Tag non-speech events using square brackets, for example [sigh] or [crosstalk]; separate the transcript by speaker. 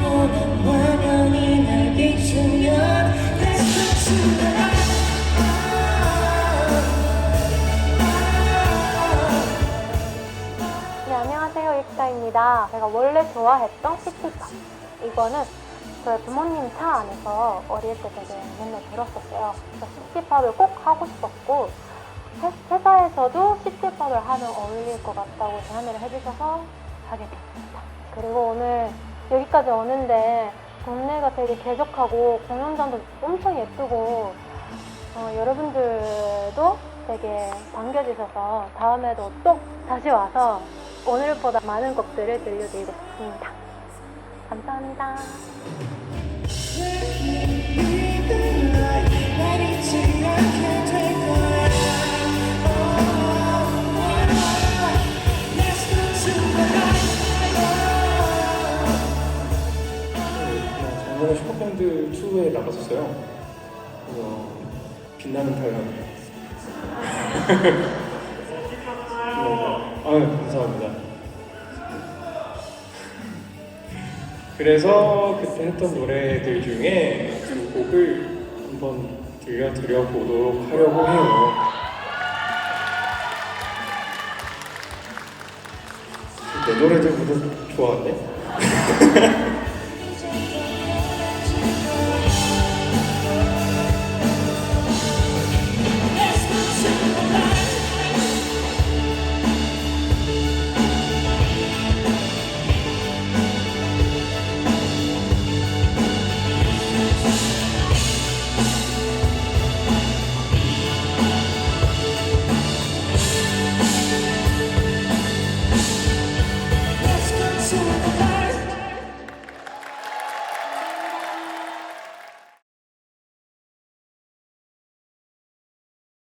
Speaker 1: 네, 안녕하세요. 이치다입니다. 제가 원래 좋아했던 시티팝. 이거는 저희 부모님 차 안에서 어릴 때 되게 맨날 들었었어요. 그래서 시티팝을 꼭 하고 싶었고, 회사에서도 시티팝을 하면 어울릴 것 같다고 제안을 해주셔서 하게 됐습니다. 그리고 오늘 여기까지 오는데 동네가 되게 개적하고 공연장도 엄청 예쁘고 어, 여러분들도 되게 반겨주셔서 다음에도 또 다시 와서 오늘보다 많은 곡들을 들려드리고 싶습니다. 감사합니다.
Speaker 2: 밴드 2에 나갔었어요. 그래서 빛나는太阳. [laughs] 아, 감사합니다. 그래서 그때 했던 노래들 중에 두 곡을 한번 들려드려 보도록 하려고 해요. 내 노래들보다 좋아하네? [laughs]